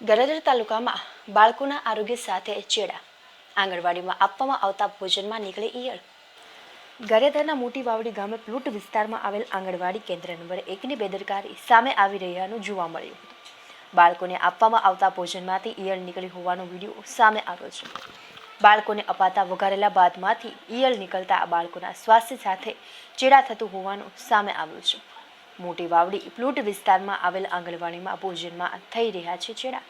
ગરજર તાલુકામાં બાળકોના આરોગ્ય સાથે ચેડા. આંગણવાડીમાં આપવામાં આવતા ભોજનમાં નીકળે ઈયળ. ગરેધરના મોટી વાવડી ગામે પ્લુટ વિસ્તારમાં આવેલ આંગણવાડી કેન્દ્ર નંબર એકની બેદરકારી સામે આવી રહ્યાનું જોવા મળ્યું બાળકોને આપવામાં આવતા ભોજનમાંથી ઈયળ નીકળી હોવાનો વીડિયો સામે આવ્યો છે. બાળકોને અપાતા વઘારેલા બાદમાંથી ઈયળ નીકળતા બાળકોના સ્વાસ્થ્ય સાથે ચેડા થતું હોવાનું સામે આવ્યું છે. મોટી વાવડી પ્લુટ વિસ્તારમાં આવેલ આંગણવાડીમાં ભોજનમાં થઈ રહ્યા છે ચેડા.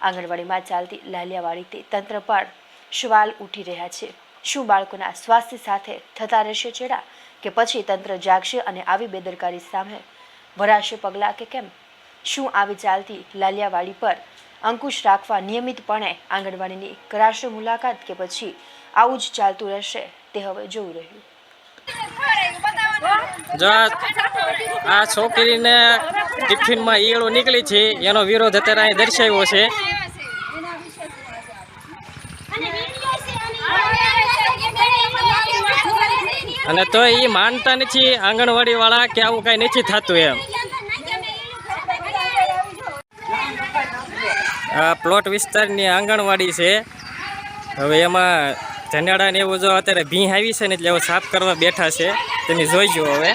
આંગણવાડીમાં ચાલતી લાલિયાવાડીથી તંત્ર પર સવાલ ઉઠી રહ્યા છે. શું બાળકોના સ્વાસ્થ્ય સાથે થતા રહેશે ચેડા કે પછી તંત્ર જાગશે અને આવી બેદરકારી સામે ભરાશે પગલાં કે કેમ? શું આવી ચાલતી લાલિયાવાડી પર અંકુશ રાખવા નિયમિતપણે આંગણવાડીની કરાશે મુલાકાત કે પછી આવું જ ચાલતું રહેશે તે હવે જોવું રહ્યું. આ- છોકરીને ટિફિનમાં ઈયળો નીકળી છે. એનો વિરોધ અત્યારે અહીં દર્શાવ્યો છે. અને તો એ માનતા નથી આંગણવાડી વાળા કે આવું કાંઈ નથી થતું એમ. આ પ્લોટ વિસ્તારની આંગણવાડી છે. હવે એમાં ધનેડા ને એવું જો અત્યારે ભીં આવી છે ને એટલે સાફ કરવા બેઠા છે. તમે જોઈજો હવે.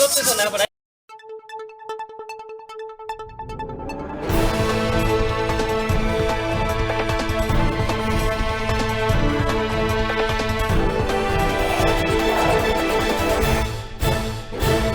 એને પ્રૂફ જોતું હતું ને આપણે